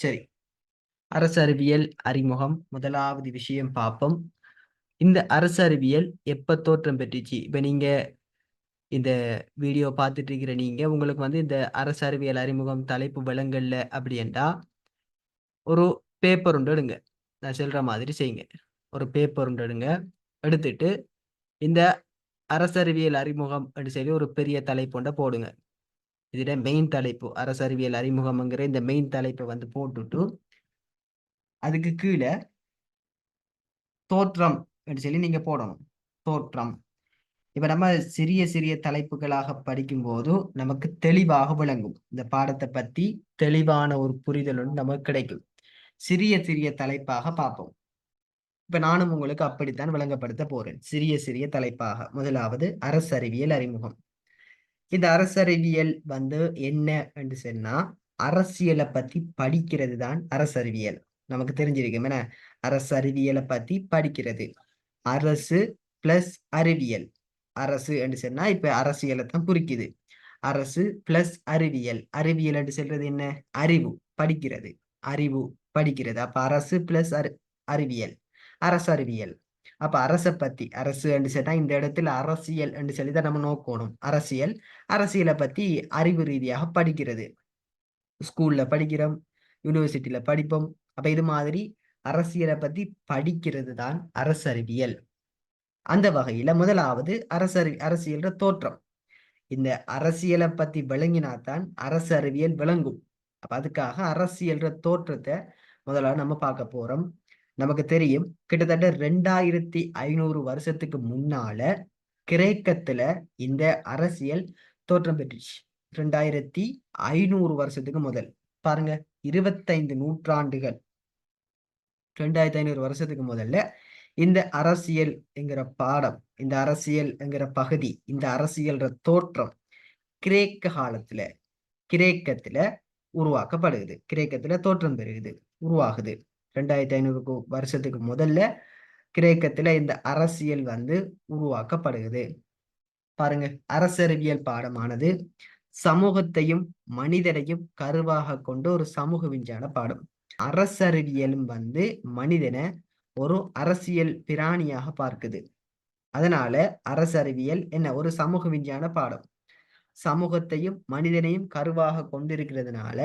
சரி. அரசறிவியல் அறிமுகம் முதலாவது விஷயம் பார்ப்போம் இந்த அரசறிவியல் எப்ப தோற்றம் பெற்றுச்சு? இப்ப நீங்க இந்த வீடியோ பார்த்துட்டு இருக்கிற நீங்க உங்களுக்கு வந்து இந்த அரசு அறிவியல் அறிமுகம் தலைப்பு விலங்கல்ல அப்படின்டா ஒரு பேப்பர் உண்டு எடுங்க. நான் சொல்ற மாதிரி செய்யுங்க. ஒரு பேப்பர் உண்டு எடுங்க. எடுத்துட்டு இந்த அரசறிவியல் அறிமுகம் அப்படின்னு சொல்லி ஒரு பெரிய தலைப்பு போடுங்க. இதில் மெயின் தலைப்பு அரசறிவியல் அறிமுகம்ங்கிற இந்த மெயின் தலைப்பை வந்து போட்டுட்டு அதுக்கு கீழே தோற்றம் அப்படின்னு சொல்லி நீங்கள் போடணும். தோற்றம். இப்போ நம்ம சிறிய சிறிய தலைப்புகளாக படிக்கும்போது நமக்கு தெளிவாக விளங்கும். இந்த பாடத்தை பற்றி தெளிவான ஒரு புரிதல் நமக்கு கிடைக்கும். சிறிய சிறிய தலைப்பாக பார்ப்போம். இப்போ நானும் உங்களுக்கு அப்படித்தான் விளங்கப்படுத்த போகிறேன் சிறிய சிறிய தலைப்பாக. முதலாவது அரசறிவியல் அறிமுகம். இந்த அரசறிவியல் வந்து என்ன என்று சொன்னா அரசியலை பத்தி படிக்கிறது தான் அரசறிவியல். நமக்கு தெரிஞ்சிருக்கும் என்ன? அரசு அறிவியலை பத்தி படிக்கிறது. அரசு பிளஸ் அறிவியல். அரசு என்று சொன்னா இப்ப அரசியலை தான் குறிக்குது. அரசு பிளஸ் அறிவியல். அறிவியல் என்று சொல்றது என்ன? அறிவு படிக்கிறது. அறிவு படிக்கிறது. அப்ப அரசு பிளஸ் அறி அறிவியல். அரசு அறிவியல் அப்ப அரசை பத்தி அரசு என்று சொன்னா இந்த இடத்துல அரசியல் என்று சொல்லி தான் நம்ம நோக்கணும். அரசியல் அரசியலை பத்தி அறிவு ரீதியாக படிக்கிறது. ஸ்கூல்ல படிக்கிறோம் யூனிவர்சிட்டியில படிப்போம். அப்ப இது மாதிரி அரசியலை பத்தி படிக்கிறது தான் அரசறிவியல். அந்த வகையில முதலாவது அரசறி அரசியல்ற தோற்றம். இந்த அரசியலை பத்தி விளங்கினாதான் அரசு அறிவியல் விளங்கும். அப்ப அதுக்காக அரசியல்ற தோற்றத்தை முதல்ல நம்ம பார்க்க போறோம். நமக்கு தெரியும். கிட்டத்தட்ட ரெண்டாயிரத்தி ஐநூறு வருஷத்துக்கு முன்னால கிரேக்கத்துல இந்த அரசியல் தோற்றம் பெற்றுச்சு. ரெண்டாயிரத்தி ஐநூறு வருஷத்துக்கு முதல். பாருங்க இருபத்தைந்து நூற்றாண்டுகள். ரெண்டாயிரத்தி ஐநூறு வருஷத்துக்கு முதல்ல இந்த அரசியல் என்கிற பாடம் இந்த அரசியல் என்கிற பகுதி இந்த அரசியல்ற தோற்றம் கிரேக்க காலத்துல கிரேக்கத்துல உருவாக்கப்படுகிறது கிரேக்கத்துல தோற்றம் பெறுகிறது உருவாகுது. ரெண்டாயிரத்தி ஐநூறு வருஷத்துக்கு முதல்ல கிரேக்கத்துல இந்த அரசியல் வந்து உருவாக்கப்படுகிறது. பாருங்க அரசறிவியல் பாடமானது சமூகத்தையும் மனிதரையும் கருவாக கொண்டு ஒரு சமூக விஞ்ஞான பாடம். அரசறிவியலும் வந்து மனிதனை ஒரு அரசியல் பிராணியாக பார்க்குது. அதனால அரசறிவியல் என்ன? ஒரு சமூக விஞ்ஞான பாடம். சமூகத்தையும் மனிதனையும் கருவாக கொண்டிருக்கிறதுனால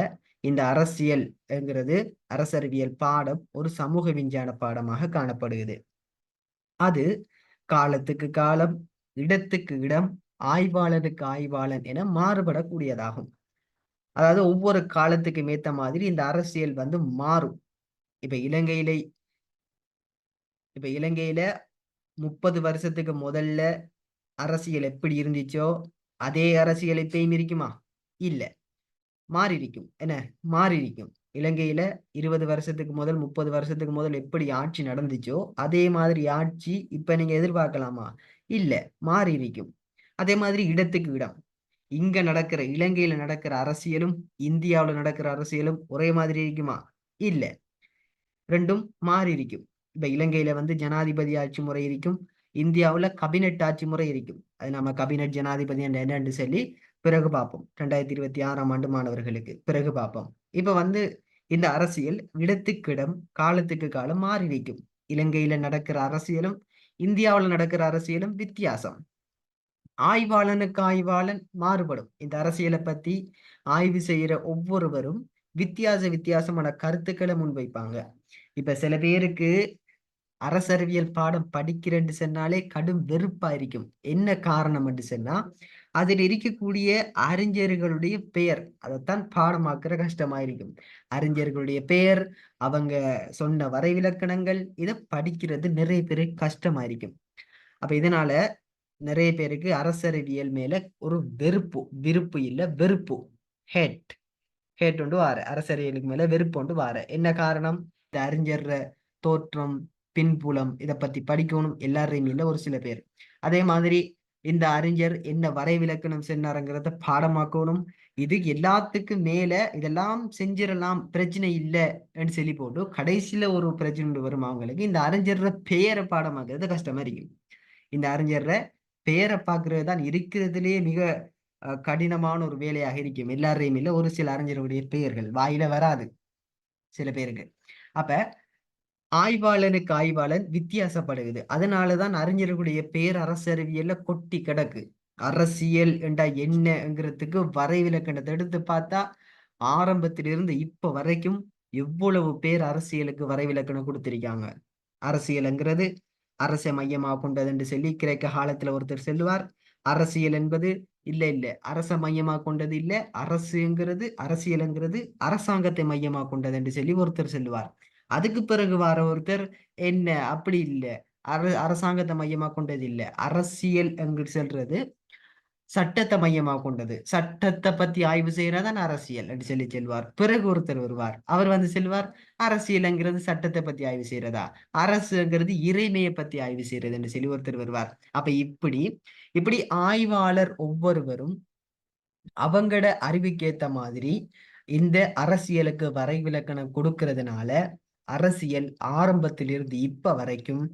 இந்த அரசியல் என்கிறது அரசறிவியல் பாடம் ஒரு சமூக விஞ்ஞான பாடமாக காணப்படுகிறது. அது காலத்துக்கு காலம் இடத்துக்கு இடம் ஆய்வாளனுக்கு ஆய்வாளன் என மாறுபடக்கூடியதாகும். அதாவது ஒவ்வொரு காலத்துக்கு மேத்த மாதிரி இந்த அரசியல் வந்து மாறும். இப்ப இலங்கையில இப்ப இலங்கையில முப்பது வருஷத்துக்கு முதல்ல அரசியல் எப்படி இருந்துச்சோ அதே அரசியல் இப்பயும் இருக்குமா? இல்லை. மாறி இருக்கும் என்ன? மாறி இருக்கும் இலங்கையில இருபது வருஷத்துக்கு முதல் முப்பது வருஷத்துக்கு முதல் எப்படி ஆட்சி நடந்துச்சோ அதே மாதிரி ஆட்சி இப்ப நீங்க எதிர்பார்க்கலாமா? இல்ல. மாறி இருக்கும் அதே மாதிரி இடத்துக்கு இடம். இங்க நடக்கிற இலங்கையில நடக்கிற அரசியலும் இந்தியாவில் நடக்கிற அரசியலும் ஒரே மாதிரி இருக்குமா? இல்ல. ரெண்டும் மாறி இருக்கும் இப்ப இலங்கையில வந்து ஜனாதிபதி ஆட்சி முறை இருக்கும். இந்தியாவுல கபினெட் ஆட்சி முறை இருக்கும். அது நம்ம கபினெட் ஜனாதிபதி என்னன்னு சொல்லி பிறகு பார்ப்போம். ரெண்டாயிரத்தி இருபத்தி ஆறாம் ஆண்டு மாணவர்களுக்கு பிறகு பார்ப்போம். இப்ப வந்து இந்த அரசியல் இடத்துக்கு இடம் காலத்துக்கு காலம் மாறி வைக்கும் இலங்கையில நடக்கிற அரசியலும் இந்தியாவில் நடக்கிற அரசியலும் வித்தியாசம். ஆய்வாளனுக்கு ஆய்வாளன் மாறுபடும். இந்த அரசியலை பத்தி ஆய்வு செய்யற ஒவ்வொருவரும் வித்தியாச வித்தியாசமான கருத்துக்களை முன்வைப்பாங்க. இப்ப சில பேருக்கு அரசறிவியல் பாடம் படிக்கிறேன்னு சொன்னாலே கடும் வெறுப்பா இருக்கும். என்ன காரணம் என்று சொன்னா அதில் இருக்கக்கூடிய அறிஞர்களுடைய பெயர். அதைத்தான் பாடமாக்குற கஷ்டமாயிருக்கும். அறிஞர்களுடைய பெயர் அவங்க சொன்ன வரைவிலக்கணங்கள் இதை படிக்கிறது நிறைய பேருக்கு கஷ்டமாயிருக்கும். அப்ப இதனால நிறைய பேருக்கு அரசறிவியல் மேல ஒரு வெறுப்பு விருப்பு இல்லை வெறுப்பு. ஹேட் ஹேட் ஒன்று வார அரசறிவியலுக்கு மேல வெறுப்பு ஒன்று வார. என்ன காரணம்? இந்த அறிஞர் தோற்றம் பின்புலம் இதை பத்தி படிக்கணும். எல்லாரையும் இல்லை ஒரு சில பேர். அதே மாதிரி இந்த அறிஞர் என்ன வரைவிலக்கணம் சென்னாருங்கிறத பாடமாக்கணும். இது எல்லாத்துக்கும் மேல இதெல்லாம் செஞ்சிடலாம் பிரச்சனை இல்லைன்னு சொல்லி போட்டு கடைசியில ஒரு பிரச்சனை வரும் அவங்களுக்கு. இந்த அறிஞர்ற பெயரை பாடமாக்குறது கஷ்டமா இருக்கும். இந்த அறிஞர்ற பெயரை பார்க்கறது தான் இருக்கிறதுலேயே மிக கடினமான ஒரு வேலையாக இருக்கும். எல்லாரையும் இல்லை ஒரு சில அறிஞர்களுடைய பெயர்கள் வாயில வராது. சில பேருக்கு. அப்ப ஆய்வாளனுக்கு ஆய்வாளன் வித்தியாசப்படுகிறது. அதனாலதான் அறிஞர்களுடைய பேர் கொட்டி கிடக்கு. அரசியல் என்றா என்னங்கிறதுக்கு வரைவிலக்கணத்தை எடுத்து பார்த்தா ஆரம்பத்திலிருந்து இப்ப வரைக்கும் எவ்வளவு பேர் அரசியலுக்கு வரைவிலக்கணம் கொடுத்திருக்காங்க. அரசியல்ங்கிறது அரசை மையமாக கொண்டது என்று சொல்லி கிரேக்க காலத்துல ஒருத்தர் செல்வார் அரசியல் என்பது இல்ல இல்ல. அரச மையமாக கொண்டது இல்ல. அரசுங்கிறது அரசியல்ங்கிறது அரசாங்கத்தை மையமாக கொண்டது என்று சொல்லி ஒருத்தர் செல்வார் அதுக்கு பிறகு வர ஒருத்தர் என்ன? அப்படி இல்லை. அர அரசாங்கத்தை மையமாக கொண்டது இல்லை. அரசியல் என்று சொல்றது. சட்டத்தை மையமாக கொண்டது. சட்டத்தை பத்தி ஆய்வு செய்யறதான் அரசியல் என்று சொல்லி செல்வார். பிறகு ஒருத்தர் வருவார். அவர் வந்து செல்வார் அரசியல்ங்கிறது சட்டத்தை பத்தி ஆய்வு செய்யறதா? அரசுங்கிறது இறைமையை பத்தி ஆய்வு செய்யறது என்று சொல்லி ஒருத்தர் வருவார். அப்ப இப்படி இப்படி ஆய்வாளர் ஒவ்வொருவரும் அவங்களோட அறிவுக்கேத்த மாதிரி இந்த அரசியலுக்கு வரைவிலக்கணம் கொடுக்கறதுனால அரசியல் ஆரம்பத்திலிருந்து இப்ப வரைக்கும்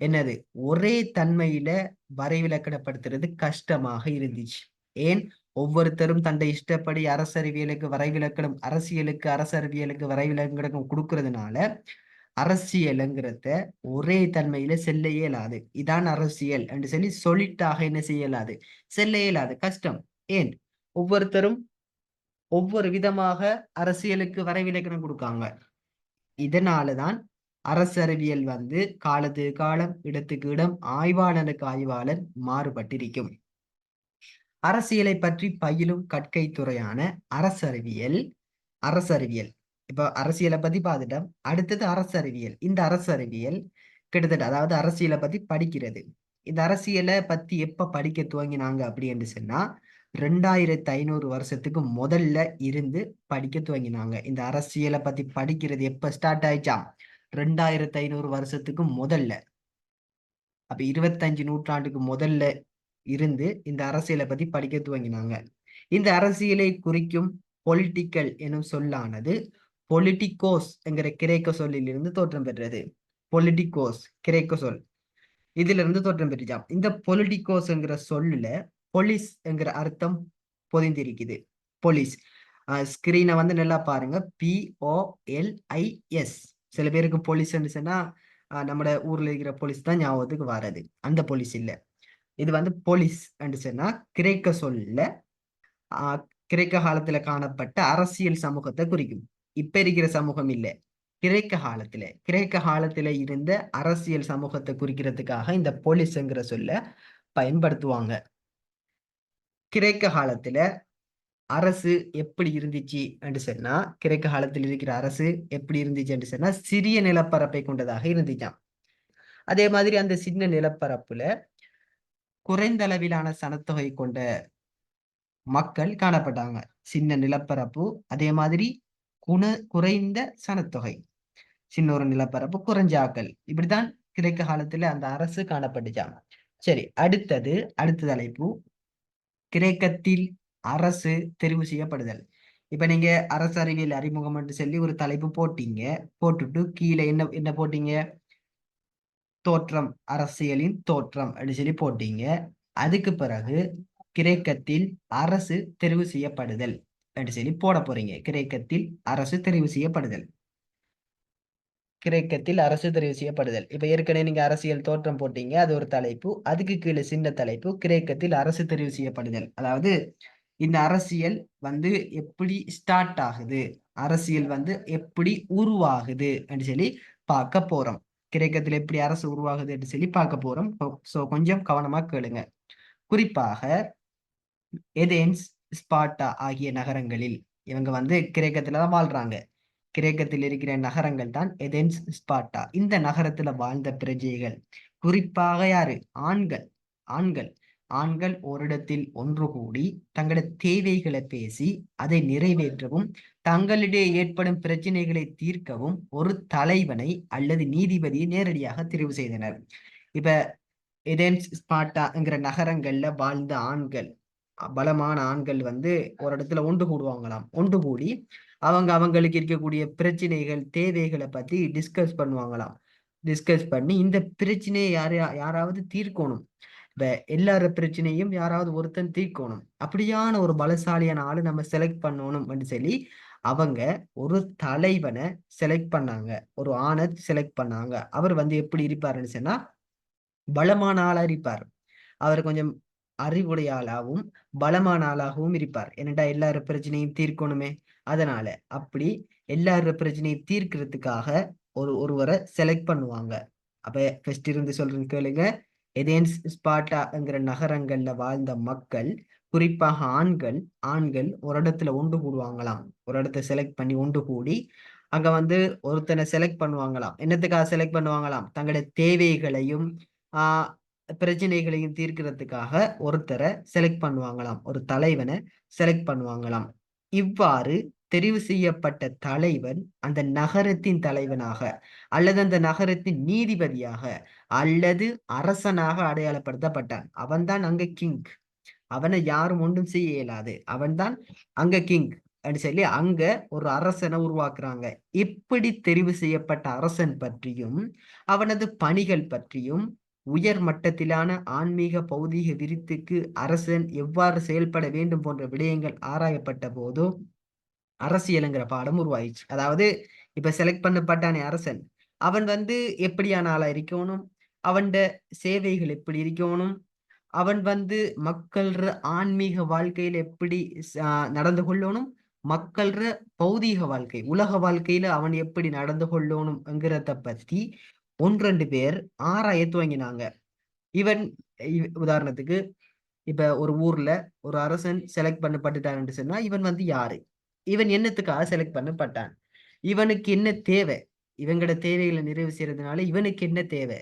என்னது? ஒரே தன்மையில வரைவிலக்கணப்படுத்துறது கஷ்டமாக இருந்துச்சு. ஏன்? ஒவ்வொருத்தரும் தன்னை இஷ்டப்படி அரசறிவியலுக்கு வரைவிலக்கணம் அரசியலுக்கு அரசறிவியலுக்கு வரைவிலக்கணம் கொடுக்கறதுனால அரசியலுங்கிறத ஒரே தன்மையில செல்ல இயலாது. இதான் அரசியல் என்று சொல்லி சொல்லிட்டாக என்ன செய்யலாது செல்ல இயலாது. கஷ்டம். ஏன்? ஒவ்வொருத்தரும் ஒவ்வொரு விதமாக அரசியலுக்கு வரைவிலக்கணம் கொடுக்காங்க. இதனாலதான் அரசறிவியல் வந்து காலத்து காலம் இடத்துக்கு இடம் ஆய்வாளனுக்கு ஆய்வாளன் மாறுபட்டிருக்கும். அரசியலை பற்றி பயிலும் கற்கை துறையான அரசறிவியல் அரசறிவியல் இப்போ அரசியலை பத்தி பார்த்துட்டோம். அடுத்தது அரசறிவியல் இந்த அரசறிவியல் கிட்டத்தட்ட அதாவது அரசியலை பத்தி படிக்கிறது. இந்த அரசியலை பத்தி எப்ப படிக்க துவங்கினாங்க அப்படி என்று சொன்னா ரெண்டாயிரத்தி ஐநூறு வருஷத்துக்கு முதல்ல இருந்து படிக்க துவங்கினாங்க. இந்த அரசியலை பத்தி படிக்கிறது எப்ப ஸ்டார்ட் ஆயிடுச்சா? ரெண்டாயிரத்தி ஐநூறு வருஷத்துக்கு முதல்ல. அப்ப இருபத்தஞ்சு நூற்றாண்டுக்கு முதல்ல இருந்து இந்த அரசியலை பத்தி படிக்க துவங்கினாங்க. இந்த அரசியலை குறிக்கும் பொலிட்டிக்கல் எனும் சொல்லானது பொலிட்டிகோஸ் என்கிற கிரேக்க சொல்லிலிருந்து தோற்றம் பெற்றது. பொலிட்டிகோஸ் கிரேக்க சொல். இதுல இருந்து தோற்றம் பெற்றுச்சாம். இந்த பொலிட்டிகோஸ்ங்கிற சொல்லுல போலீஸ் என்கிற அர்த்தம் பொதிந்திருக்குது. போலீஸ். ஸ்கிரீனை வந்து நல்லா பாருங்க. பிஓஎல்ஐஎஸ் சில பேருக்கு போலீஸ்ன்னு சொன்னா நம்ம ஊர்ல இருக்கிற போலீஸ் தான் ஞாபகத்துக்கு வராது. அந்த போலீஸ் இல்லை. இது வந்து போலீஸ் சொன்னா கிரேக்க சொல்ல கிரேக்க காலத்துல காணப்பட்ட அரசியல் சமூகத்தை குறிக்கும். இப்ப இருக்கிற சமூகம் இல்லை. கிரேக்க காலத்துல. கிரேக்க காலத்துல இருந்த அரசியல் சமூகத்தை குறிக்கிறதுக்காக இந்த போலீஸ்ங்கிற சொல்ல பயன்படுத்துவாங்க. கிரேக்க காலத்துல அரசு எப்படி இருந்துச்சு என்று சொன்னா கிரேக்க காலத்தில் இருக்கிற அரசு எப்படி இருந்துச்சு என்று சொன்னா சிறிய நிலப்பரப்பை கொண்டதாக இருந்துச்சான் அதே மாதிரி அந்த சின்ன நிலப்பரப்புல குறைந்த அளவிலான சனத்தொகை கொண்ட மக்கள் காணப்பட்டாங்க. சின்ன நிலப்பரப்பு அதே மாதிரி குண குறைந்த சனத்தொகை. சின்ன ஒரு நிலப்பரப்பு குறைஞ்சாக்கள் இப்படித்தான் கிரேக்க காலத்துல அந்த அரசு காணப்பட்டுச்சான் சரி அடுத்தது அடுத்த தலைப்பு. கிரேக்கத்தில் அரசு தெரிவு செய்யப்படுதல். இப்போ நீங்க அரசு அறிவியல் அறிமுகம் என்று சொல்லி ஒரு தலைப்பு போட்டீங்க. போட்டுட்டு கீழே என்ன என்ன போட்டீங்க? தோற்றம் அரசியலின் தோற்றம் அப்படின்னு சொல்லி போட்டீங்க. அதுக்கு பிறகு கிரேக்கத்தில் அரசு தெரிவு செய்யப்படுதல் அப்படின்னு சொல்லி போட போறீங்க. கிரேக்கத்தில் அரசு தெரிவு செய்யப்படுதல். கிரேக்கத்தில் அரசு தெரிவு செய்யப்படுதல். இப்போ ஏற்கனவே நீங்கள் அரசியல் தோற்றம் போட்டீங்க அது ஒரு தலைப்பு. அதுக்கு கீழே சின்ன தலைப்பு கிரேக்கத்தில் அரசு தெரிவு செய்யப்படுதல். அதாவது இந்த அரசியல் வந்து எப்படி ஸ்டார்ட் ஆகுது? அரசியல் வந்து எப்படி உருவாகுது? அப்படின்னு சொல்லி பார்க்க போறோம். கிரேக்கத்தில் எப்படி அரசு உருவாகுது என்று சொல்லி பார்க்க போறோம். ஸோ கொஞ்சம் கவனமா கேளுங்க. குறிப்பாக எதேன்ஸ் ஸ்பாட்டா ஆகிய நகரங்களில் இவங்க வந்து கிரேக்கத்துல தான் வாழ்றாங்க. கிரேக்கத்தில் இருக்கிற நகரங்கள் தான் எதென்ஸ் ஸ்பாட்டா. இந்த நகரத்துல வாழ்ந்த பிரஜைகள். குறிப்பாக யாரு? ஆண்கள். ஆண்கள். ஆண்கள் ஓரிடத்தில் ஒன்று கூடி தங்களது தேவைகளை பேசி அதை நிறைவேற்றவும் தங்களிடையே ஏற்படும் பிரச்சனைகளை தீர்க்கவும் ஒரு தலைவனை அல்லது நீதிபதியை நேரடியாக தெரிவு செய்தனர். இப்ப எதென்ஸ் ஸ்பாட்டாங்கிற நகரங்கள்ல வாழ்ந்த ஆண்கள் பலமான ஆண்கள் வந்து ஒரு இடத்துல ஒன்று கூடுவாங்களாம். ஒன்று கூடி அவங்க அவங்களுக்கு இருக்கக்கூடிய பிரச்சனைகள் தேவைகளை பத்தி டிஸ்கஸ் பண்ணுவாங்களாம். டிஸ்கஸ் பண்ணி இந்த பிரச்சனையை யாரு யாராவது தீர்க்கணும். இப்போ எல்லார பிரச்சனையும் யாராவது ஒருத்தன் தீர்க்கணும். அப்படியான ஒரு பலசாலியான ஆளு நம்ம செலக்ட் பண்ணணும் அப்படின்னு சொல்லி அவங்க ஒரு தலைவனை செலக்ட் பண்ணாங்க. ஒரு ஆணை செலக்ட் பண்ணாங்க. அவர் வந்து எப்படி இருப்பாருன்னு சொன்னா பலமான ஆளா இருப்பார். அவர் கொஞ்சம் அறிவுடைய ஆளாகவும் பலமான ஆளாகவும் இருப்பார். என்னடா எல்லார பிரச்சனையும் தீர்க்கணுமே? அதனால அப்படி எல்லார பிரச்சனையும் தீர்க்கிறதுக்காக ஒரு ஒருவரை செலக்ட் பண்ணுவாங்க. அப்ப ஃபர்ஸ்ட் இருந்து சொல்றேன் கேளுங்க. எதேன்ஸ் ஸ்பாட்டாங்கிற நகரங்கள்ல வாழ்ந்த மக்கள் குறிப்பாக ஆண்கள் ஆண்கள் ஒரு இடத்துல ஒன்று கூடுவாங்களாம். ஒரு இடத்த செலக்ட் பண்ணி ஒன்று கூடி அங்க வந்து ஒருத்தனை செலக்ட் பண்ணுவாங்களாம். என்னத்துக்காக செலக்ட் பண்ணுவாங்களாம்? தங்களுடைய தேவைகளையும் ஆஹ் பிரச்சனைகளையும் தீர்க்கிறதுக்காக ஒருத்தரை செலக்ட் பண்ணுவாங்களாம். ஒரு தலைவனை செலக்ட் பண்ணுவாங்களாம். இவ்வாறு தெரிவு செய்யப்பட்ட தலைவன் அந்த நகரத்தின் தலைவனாக அல்லது அந்த நகரத்தின் நீதிபதியாக அல்லது அரசனாக அடையாளப்படுத்தப்பட்டான். அவன்தான் அங்க கிங் அவனை யாரும் ஒன்றும் செய்ய இயலாது. அவன்தான் அங்க கிங் அப்படின்னு சொல்லி அங்க ஒரு அரசனை உருவாக்குறாங்க. இப்படி தெரிவு செய்யப்பட்ட அரசன் பற்றியும் அவனது பணிகள் பற்றியும் உயர் மட்டத்திலான ஆன்மீக பௌதீக விருத்துக்கு அரசன் எவ்வாறு செயல்பட வேண்டும் போன்ற விடயங்கள் ஆராயப்பட்ட போதோ அரசியலுங்கிற பாடம் உருவாயிடுச்சு. அதாவது இப்ப செலக்ட் பண்ணப்பட்டானே அரசன். அவன் வந்து எப்படியான ஆளா இருக்கணும்? அவன் சேவைகள் எப்படி இருக்கணும்? அவன் வந்து மக்கள்ற ஆன்மீக வாழ்க்கையில எப்படி நடந்து கொள்ளணும்? மக்கள்ற பௌதீக வாழ்க்கை உலக வாழ்க்கையில அவன் எப்படி நடந்து கொள்ளணும்ங்கிறத பத்தி ஒன்றெண்டு பேர் ஆராய துவங்கினாங்க. இவன் உதாரணத்துக்கு இப்ப ஒரு ஊர்ல ஒரு அரசன் செலக்ட் பண்ணப்பட்டுட்டான்னு சொன்னா இவன் வந்து யாரு? இவன் என்னத்துக்காக செலக்ட் பண்ணப்பட்டான்? இவனுக்கு என்ன தேவை? இவங்களோட தேவைகளை நிறைவு செய்யறதுனால இவனுக்கு என்ன தேவை?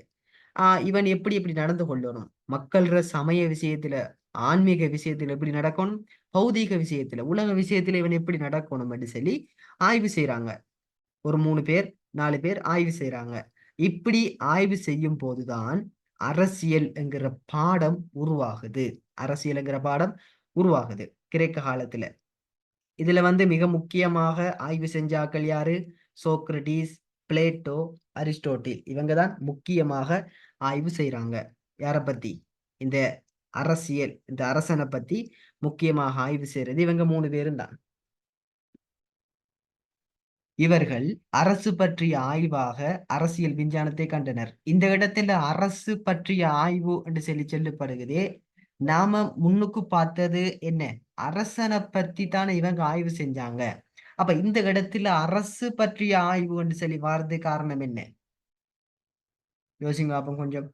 ஆஹ் இவன் எப்படி எப்படி நடந்து கொள்ளணும்? மக்கள்ற சமய விஷயத்துல ஆன்மீக விஷயத்துல எப்படி நடக்கணும்? பௌதீக விஷயத்துல உலக விஷயத்துல இவன் எப்படி நடக்கணும் அப்படின்னு சொல்லி ஆய்வு செய்யறாங்க ஒரு மூணு பேர் நாலு பேர் ஆய்வு செய்யறாங்க இப்படி ஆய்வு செய்யும் போதுதான் அரசியல் என்கிற பாடம் உருவாகுது. அரசியல் என்கிற பாடம் உருவாகுது கிரேக்க காலத்துல. இதுல வந்து மிக முக்கியமாக ஆய்வு செஞ்சாக்கள் யாரு? Socrates Plato Aristotle. இவங்க தான் முக்கியமாக ஆய்வு செய்யறாங்க யார பத்தி? இந்த அரசியல் இந்த அரசனை பத்தி முக்கியமாக ஆய்வு செய்யறது இவங்க மூணு பேரும் தான் இவர்கள் அரசு பற்றிய ஆய்வாக அரசியல் விஞ்ஞானத்தை கண்டனர். இந்த இடத்துல அரசு பற்றிய ஆய்வு என்று சொல்லி சொல்லப்படுகிறதே நாம முன்னுக்கு பார்த்தது என்ன? அரசனை பத்தி தானே இவங்க ஆய்வு செஞ்சாங்க. அப்ப இந்த இடத்துல அரசு பற்றிய ஆய்வு என்று சொல்லி வாரது காரணம் என்ன? யோசிங்க பார்ப்போம் கொஞ்சம்.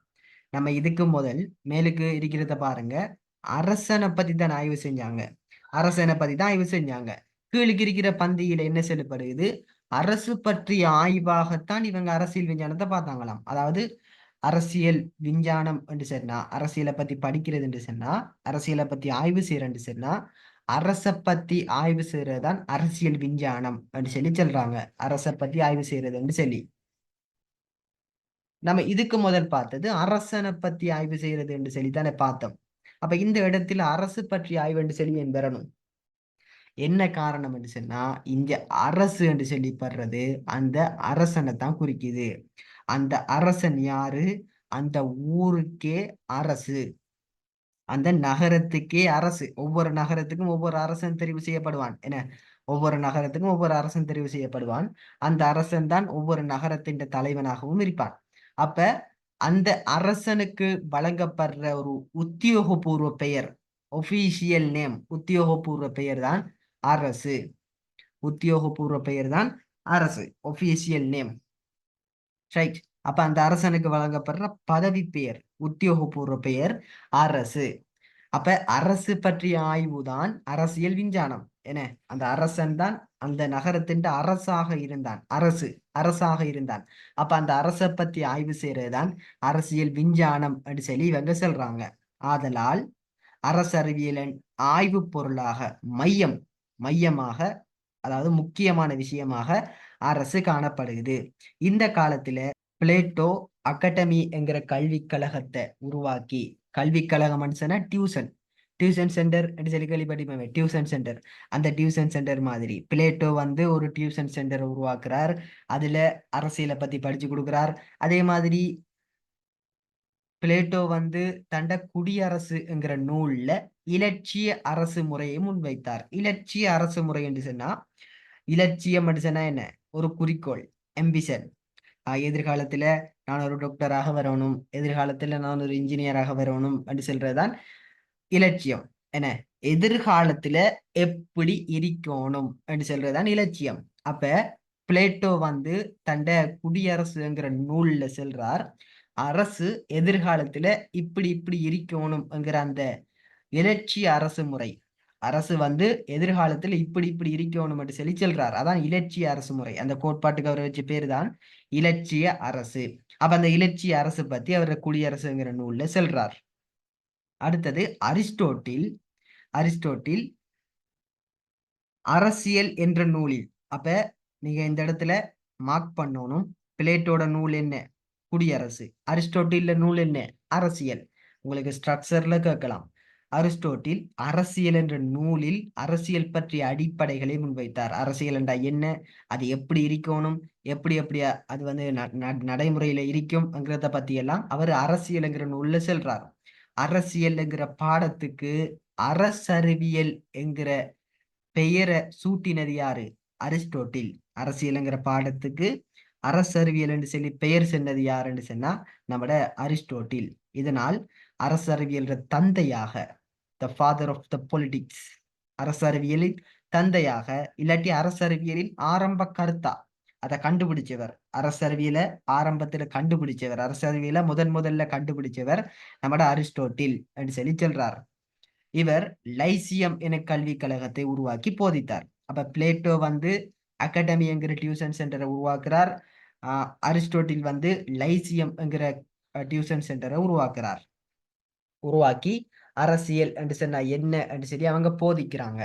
நம்ம இதுக்கு முதல் மேலுக்கு இருக்கிறத பாருங்க. அரசனை பத்தி தான் ஆய்வு செஞ்சாங்க. அரசனை பத்தி தான் ஆய்வு செஞ்சாங்க. கீழுக்கு இருக்கிற பந்தியில என்ன சொல்லப்படுது? அரசு பற்றிய ஆய்வாகத்தான் இவங்க அரசியல் விஞ்ஞானத்தை பார்த்தாங்களாம். அதாவது அரசியல் விஞ்ஞானம் என்று சொன்னா அரசியலை பத்தி படிக்கிறது என்று சொன்னா அரசியலை பத்தி ஆய்வு செய்யறது சொன்னா அரச பத்தி ஆய்வு செய்யறதுதான் அரசியல் விஞ்ஞானம் என்று சொல்லி சொல்றாங்க. அரச பத்தி ஆய்வு செய்யறது என்று சொல்லி. நம்ம இதுக்கு முதல் பார்த்தது அரசனை பத்தி ஆய்வு செய்யறது என்று சொல்லி தானே பார்த்தோம். அப்ப இந்த இடத்துல அரசு பற்றி ஆய்வு என்று சொல்லி என் பெறணும்? என்ன காரணம் என்று சொன்னா இங்க அரசு என்று சொல்லிப்படுறது அந்த அரசனை தான் குறிக்குது. அந்த அரசன் யாரு? அந்த ஊருக்கே அரசு. அந்த நகரத்துக்கே அரசு. ஒவ்வொரு நகரத்துக்கும் ஒவ்வொரு அரசன் தெரிவு செய்யப்படுவான். என்ன? ஒவ்வொரு நகரத்துக்கும் ஒவ்வொரு அரசன் தெரிவு செய்யப்படுவான். அந்த அரசன் தான் ஒவ்வொரு நகரத்தின் தலைவனாகவும் இருப்பான். அப்ப அந்த அரசனுக்கு வழங்கப்படுற ஒரு உத்தியோகபூர்வ பெயர் ஒபிஷியல் நேம் உத்தியோகபூர்வ பெயர் தான் அரசு. உத்தியோகபூர்வ பெயர் தான் அரசு ஒபிஷியல் நேம் ரைட் அப்ப அந்த அரசனுக்கு வழங்கப்படுற பதவி பெயர் உத்தியோகபூர்வ பெயர் அரசு. அப்ப அரசு பற்றிய ஆய்வு தான் அரசியல் விஞ்ஞானம். என்ன? அந்த அரசன் தான் அந்த நகரத்தின் அரசாக இருந்தான். அரசு அரசாக இருந்தான். அப்ப அந்த அரசை பத்தி ஆய்வு செய்யறதுதான் அரசியல் விஞ்ஞானம் அப்படின்னு சொல்லி இவங்க சொல்றாங்க. ஆதலால் அரசறிவியலின் ஆய்வு பொருளாக மையம் மையமாக அதாவது முக்கியமான விஷயமாக அரசு காணப்படுகிறது இந்த காலத்துல பிளேட்டோ அகாடமி என்கிற கல்விக் கழகத்தை உருவாக்கி கல்விக் கழகம் டியூசன். டியூஷன் சென்டர் சொல்லி கேள்விப்பட்டிப்போமே டியூஷன் சென்டர். அந்த டியூஷன் சென்டர் மாதிரி. பிளேட்டோ வந்து ஒரு டியூஷன் சென்டர் உருவாக்குறார். அதுல அரசியலை பத்தி படிச்சு கொடுக்குறார். அதே மாதிரி பிளேட்டோ வந்து தண்ட குடியரசுங்கிற நூல்ல இலட்சிய அரசு முறையை முன்வைத்தார். இலட்சிய அரசு முறை என்று சொன்னா இலட்சியம் சொன்னா என்ன? ஒரு குறிக்கோள் எம்பிஷன் எதிர்காலத்துல நான் ஒரு டாக்டராக வரணும் எதிர்காலத்துல நான் ஒரு இன்ஜினியராக வரணும் என்று சொல்றதுதான் இலட்சியம். என்ன? எதிர்காலத்துல எப்படி இருக்கணும் என்று சொல்றதுதான் இலட்சியம். அப்ப பிளேட்டோ வந்து தண்ட குடியரசுங்கிற நூல்ல செல்றார் அரசு எதிர்காலத்துல இப்படி இப்படி இருக்கணும்ங்கிற அந்த இலட்சிய அரசு முறை. அரசு வந்து எதிர்காலத்துல இப்படி இப்படி இருக்கணும் சொல்லி செல்றார். அதான் இலட்சிய அரசு முறை. அந்த கோட்பாட்டுக்கு அவர் வச்ச பேர் தான் இலட்சிய அரசு. அப்ப அந்த இலட்சிய அரசு பத்தி அவர் குடியரசுங்கிற நூல்ல செல்றார். அடுத்தது அரிஸ்டோட்டில் அரிஸ்டோட்டில் அரசியல் என்ற நூலில். அப்ப நீங்க இந்த இடத்துல மார்க் பண்ணணும். பிளேட்டோட நூல் என்ன? குடியரசு. அரிஸ்டோட்டில் நூல் என்ன? அரசியல். உங்களுக்கு ஸ்ட்ரக்சர்ல கேட்கலாம். அரிஸ்டோட்டில் அரசியல் என்ற நூலில் அரசியல் பற்றிய அடிப்படைகளை முன்வைத்தார். அரசியல் என்றா என்ன? அது எப்படி இருக்கணும்? எப்படி எப்படி அது வந்து நடைமுறையில இருக்கும்ங்கிறத பத்தி எல்லாம் அவர் அரசியல்ங்கிற நூல்ல செல்றார். அரசியல்ங்கிற பாடத்துக்கு அரசறிவியல் என்கிற பெயரை சூட்டினது யாரு? அரிஸ்டோட்டில். அரசியல்ங்கிற பாடத்துக்கு அரசறிவியல் என்று சொல்லி பெயர் சென்றது யாருன்னு சொன்னா நம்மட அரிஸ்டோட்டில். இதனால் அரசறிவியல் தந்தையாக the father of the politics அரசறிவியலின் தந்தையாக இல்லாட்டி அரசறிவியலின் ஆரம்ப கருத்தா? அதை கண்டுபிடிச்சவர். அரசறிவியல ஆரம்பத்துல கண்டுபிடிச்சவர். அரசறிவியல முதன் முதல்ல கண்டுபிடிச்சவர் நம்மட அரிஸ்டோட்டில் என்று சொல்லி சொல்றார். இவர் லைசியம் என கல்விக் கழகத்தை உருவாக்கி போதித்தார். அப்ப பிளேட்டோ வந்து அகாடமி என்கிற டியூஷன் சென்டரை உருவாக்குறார். அரிஸ்டோட்டில் வந்து லைசியம் என்கிற டியூஷன் சென்டரை உருவாக்குறார். உருவாக்கி அரசியல் என்று சொன்னா என்ன என்று சொல்லி அவங்க போதிக்கிறாங்க.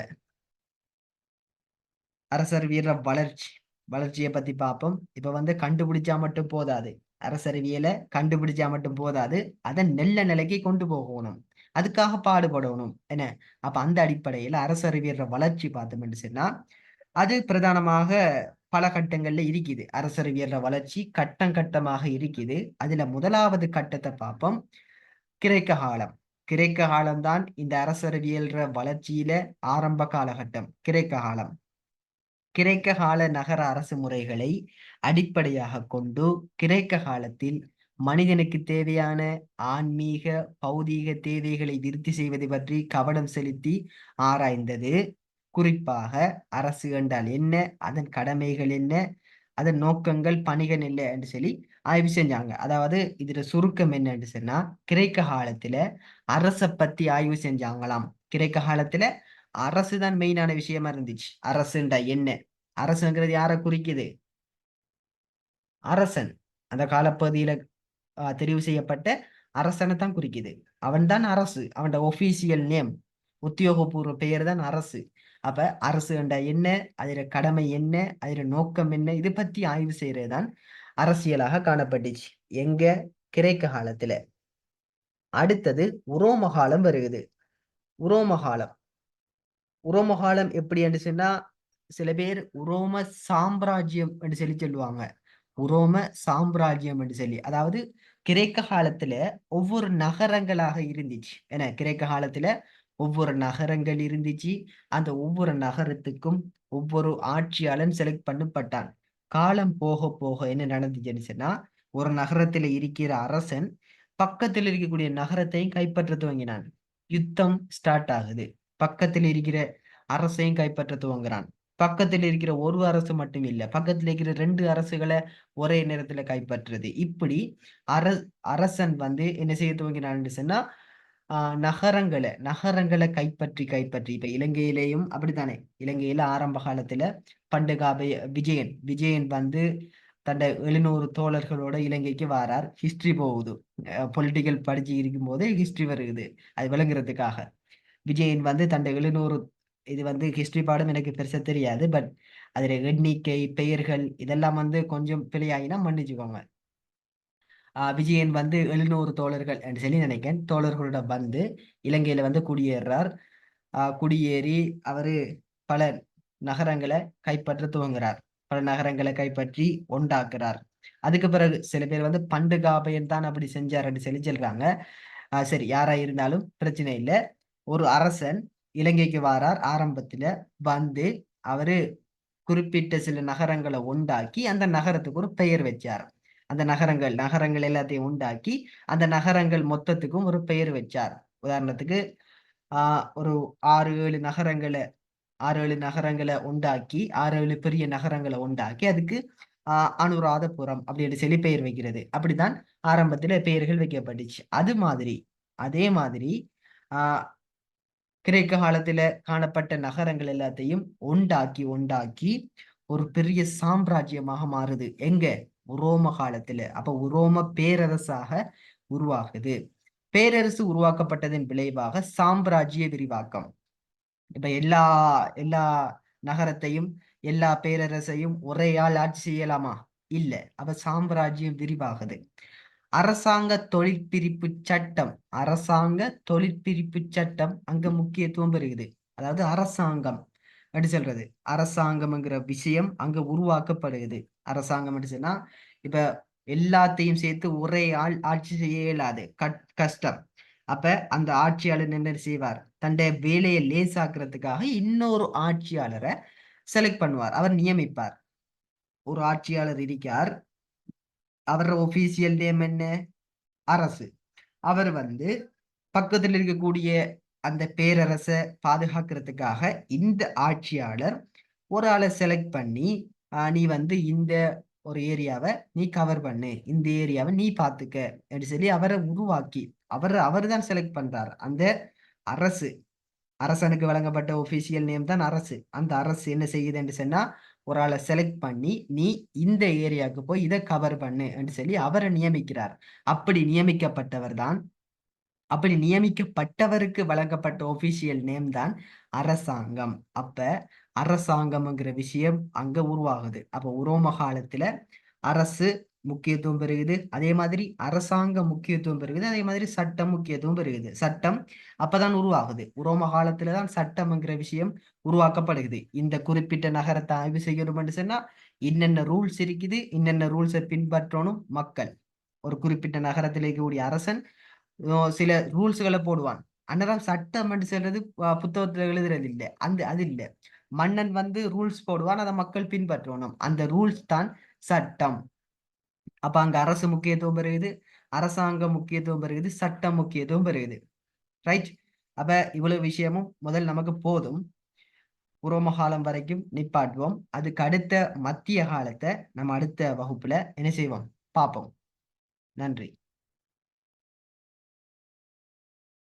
அரசர் வீர வளர்ச்சி. வளர்ச்சியை பத்தி பார்ப்போம். இப்ப வந்து கண்டுபிடிச்சா மட்டும் போதாது. அரசறிவியலை கண்டுபிடிச்சா மட்டும் போதாது. அதை நெல்ல நிலைக்கு கொண்டு போகணும். அதுக்காக பாடுபடணும். என்ன? அப்ப அந்த அடிப்படையில அரசறிவியல் வளர்ச்சி பார்த்தோம்னு சொன்னா அது பிரதானமாக பல கட்டங்கள்ல இருக்குது. அரசறிவியல் வளர்ச்சி கட்டம் கட்டமாக இருக்குது. அதுல முதலாவது கட்டத்தை பார்ப்போம். கிரேக்க காலம். கிரேக்க காலம்தான் இந்த அரசறிவியல் வளர்ச்சியில ஆரம்ப காலகட்டம். கிரேக்க காலம். கிரேக்க கால நகர அரசு முறைகளை அடிப்படையாக கொண்டு கிரேக்க காலத்தில் மனிதனுக்கு தேவையான ஆன்மீக பௌதீக தேவைகளை விருத்தி செய்வது பற்றி கவனம் செலுத்தி ஆராய்ந்தது. குறிப்பாக அரசு என்றால் என்ன? அதன் கடமைகள் என்ன? அதன் நோக்கங்கள் பணிகள் இல்லை என்று சொல்லி ஆய்வு செஞ்சாங்க. அதாவது இதுல சுருக்கம் என்னன்னு சொன்னா கிரேக்க காலத்துல அரசை பத்தி ஆய்வு செஞ்சாங்களாம். கிரேக்க காலத்துல அரசு தான் மெயினான விஷயமா இருந்துச்சு. அரசுண்டா என்ன அரசுங்கிறது யாரை குறிக்குது? அரசன். அந்த காலப்பகுதியில தெரிவு செய்யப்பட்ட அரசனை தான் குறிக்குது. அவன் தான் அரசு. அவன் ஒபிசியல் நேம் உத்தியோகபூர்வ பெயர் தான் அரசு. அப்ப அரசு என்ற என்ன அதில கடமை என்ன அதில நோக்கம் என்ன இது பத்தி ஆய்வு செய்யறதுதான் அரசியலாக காணப்பட்டுச்சு. எங்க? கிரேக்க காலத்துல. அடுத்தது உரோமகாலம் வருகுது உரோமகாலம். உரோமகாலம் எப்படி என்று சொன்னா சில பேர் உரோம சாம்ராஜ்யம் என்று சொல்லி சொல்லுவாங்க. உரோம சாம்ராஜ்யம் என்று சொல்லி. அதாவது கிரேக்க காலத்துல ஒவ்வொரு நகரங்களாக இருந்துச்சு. ஏன்னா கிரேக்க காலத்துல ஒவ்வொரு நகரங்கள் இருந்துச்சு. அந்த ஒவ்வொரு நகரத்துக்கும் ஒவ்வொரு ஆட்சியாளன் செலக்ட் பண்ணப்பட்டான். காலம் போக போக என்ன நடந்துச்சுன்னு சொன்னா ஒரு நகரத்துல இருக்கிற அரசன் பக்கத்தில் இருக்கக்கூடிய நகரத்தையும் கைப்பற்ற துவங்கினான். யுத்தம் ஸ்டார்ட் ஆகுது. பக்கத்தில் இருக்கிற அரசையும் கைப்பற்ற துவங்குறான். பக்கத்தில் இருக்கிற ஒரு அரசு மட்டும் இல்லை பக்கத்தில் இருக்கிற ரெண்டு அரசுகளை ஒரே நேரத்துல கைப்பற்றுறது. இப்படி அர அரசன் வந்து என்ன செய்ய துவங்கினான்னு சொன்னா நகரங்களை நகரங்களை கைப்பற்றி கைப்பற்றி. இப்ப இலங்கையிலேயும் அப்படித்தானே? இலங்கையில ஆரம்ப காலத்துல பண்டுகாபய விஜயன் விஜயன் வந்து தன்னை எழுநூறு தோழர்களோட இலங்கைக்கு வாரார். ஹிஸ்டரி போகுது. பொலிட்டிக்கல் படிச்சு இருக்கும் போதே ஹிஸ்டரி வருகுது அது விளங்குறதுக்காக. விஜயன் வந்து தன்னை எழுநூறு இது வந்து ஹிஸ்டரி பாடம் எனக்கு பெருசாக தெரியாது. பட் அதில் எண்ணிக்கை பெயர்கள் இதெல்லாம் வந்து கொஞ்சம் பிழையாயினா மன்னிச்சுக்கோங்க. விஜயன் வந்து எழுநூறு தோழர்கள் என்று சொல்லி நினைக்கிறேன். தோழர்களோட வந்து இலங்கையில வந்து குடியேறார். குடியேறி அவர் பல நகரங்களை கைப்பற்ற துவங்குறார். பல நகரங்களை கைப்பற்றி உண்டாக்குறார். அதுக்கு பிறகு சில பேர் வந்து பண்டுகாபையன் தான் அப்படி செஞ்சாருன்னு சொல்லி சொல்றாங்க சரி யாரா இருந்தாலும் பிரச்சனை இல்லை. ஒரு அரசன் இலங்கைக்கு வாரார். ஆரம்பத்துல வந்து அவரு குறிப்பிட்ட சில நகரங்களை உண்டாக்கி அந்த நகரத்துக்கு ஒரு பெயர் வச்சார். அந்த நகரங்கள் நகரங்கள் எல்லாத்தையும் உண்டாக்கி அந்த நகரங்கள் மொத்தத்துக்கும் ஒரு பெயர் வச்சார். உதாரணத்துக்கு ஆஹ் ஒரு ஆறு ஏழு நகரங்களை ஆறு ஏழு நகரங்களை உண்டாக்கி ஆறு ஏழு பெரிய நகரங்களை உண்டாக்கி அதுக்கு ஆஹ் அனுராதபுரம் அப்படின்னு சொல்லி பெயர் வைக்கிறது. அப்படிதான் ஆரம்பத்துல பெயர்கள் வைக்கப்பட்டுச்சு. அது மாதிரி அதே மாதிரி ஆஹ் கிரேக்க காலத்துல காணப்பட்ட நகரங்கள் எல்லாத்தையும் உண்டாக்கி உண்டாக்கி ஒரு பெரிய சாம்ராஜ்யமாக மாறுது. எங்க? உரோம காலத்துல. அப்ப உரோம பேரரசாக உருவாகுது. பேரரசு உருவாக்கப்பட்டதன் விளைவாக சாம்ராஜ்ய விரிவாக்கம். இப்ப எல்லா எல்லா நகரத்தையும் எல்லா பேரரசையும் ஒரே ஆள் ஆட்சி செய்யலாமா? இல்ல. அப்ப சாம்ராஜ்யம் விரிவாகுது. அரசாங்க தொழிற்பிரிப்பு சட்டம். அரசாங்க தொழிற்பிரிப்பு சட்டம் அங்க முக்கியத்துவம் பெறுகிறது. அதாவது அரசாங்கம். அப்படி சொல்றது? அரசாங்கம்ங்கிற விஷயம் அங்க உருவாக்கப்படுகிறது. அரசாங்கம் சொன்னா இப்ப எல்லாத்தையும் சேர்த்து ஒரே ஆள் ஆட்சி செய்ய இயலாது கஷ்டம். அப்ப அந்த ஆட்சியாளர் என்ன செய்வார்? தன்னுடைய வேலையை லேசாக்குறதுக்காக இன்னொரு ஆட்சியாளரை செலக்ட் பண்ணுவார். அவர் நியமிப்பார். ஒரு ஆட்சியாளர் இருக்கார். அவர் ஒபிசியல் நேம் என்ன? அரசு. அவர் வந்து பக்கத்தில் இருக்கக்கூடிய அந்த பேரரசை பாதுகாக்கிறதுக்காக இந்த ஆட்சியாளர் ஒரு ஆளை செலக்ட் பண்ணி நீ வந்து இந்த ஒரு ஏரியாவை நீ கவர் பண்ணு. இந்த ஏரியாவை நீ பாத்துக்க. அப்படின்னு சொல்லி அவரை உருவாக்கி அவர் அவர் தான் செலக்ட் பண்றார். அந்த அரசு அரசனுக்கு வழங்கப்பட்ட ஒபிசியல் நேம் தான் அரசு. அந்த அரசு என்ன செய்யுதுன்னு சொன்னா ஒரு ஆளை செலக்ட் பண்ணி நீ இந்த ஏரியாவுக்கு போய் இதை கவர் பண்ணு என்று சொல்லி அவரை நியமிக்கிறார். அப்படி நியமிக்கப்பட்டவர் தான் அப்படி நியமிக்கப்பட்டவருக்கு வழங்கப்பட்ட ஒபிஷியல் நேம் தான் அரசாங்கம். அப்ப அரசாங்கம்ங்கிற விஷயம் அங்க உருவாகுது. அப்ப உரோம காலத்துல அரசு முக்கியத்துவம் பெறுகுது. அதே மாதிரி அரசாங்க முக்கியத்துவம் பெறுகுது. அதே மாதிரி சட்டம் முக்கியத்துவம் பெறுகுது. சட்டம் அப்பதான் உருவாகுது. உரோம காலத்துலதான் சட்டம்ங்கிற விஷயம் உருவாக்கப்படுகிறது இந்த குறிப்பிட்ட நகரத்தை ஆய்வு செய்யணும்னு சொன்னா என்னென்ன ரூல்ஸ் இருக்குது? என்னென்ன ரூல்ஸை பின்பற்றணும்? மக்கள். ஒரு குறிப்பிட்ட நகரத்தில் இருக்கக்கூடிய அரசன் சில ரூல்ஸ்களை போடுவான். அன்னதான் சட்டம் என்று சொல்றது புத்தகத்துல எழுதுறது இல்லை. அந்த அது இல்லை. மன்னன் வந்து ரூல்ஸ் போடுவான். அதை மக்கள் பின்பற்றணும். அந்த ரூல்ஸ் தான் சட்டம். அப்ப அங்க அரசு முக்கியத்துவம் பெறுகிறது அரசாங்கம் முக்கியத்துவம் பெறுகிறது சட்டம் முக்கியத்துவம் பெறுகிறது ரைட் அப்ப இவ்வளவு விஷயமும் முதல் நமக்கு போதும். உரோம காலம் வரைக்கும் நிப்பாட்டுவோம். அதுக்கு அடுத்த மத்திய காலத்தை நம்ம அடுத்த வகுப்புல என்ன செய்வோம்? பார்ப்போம். நன்றி.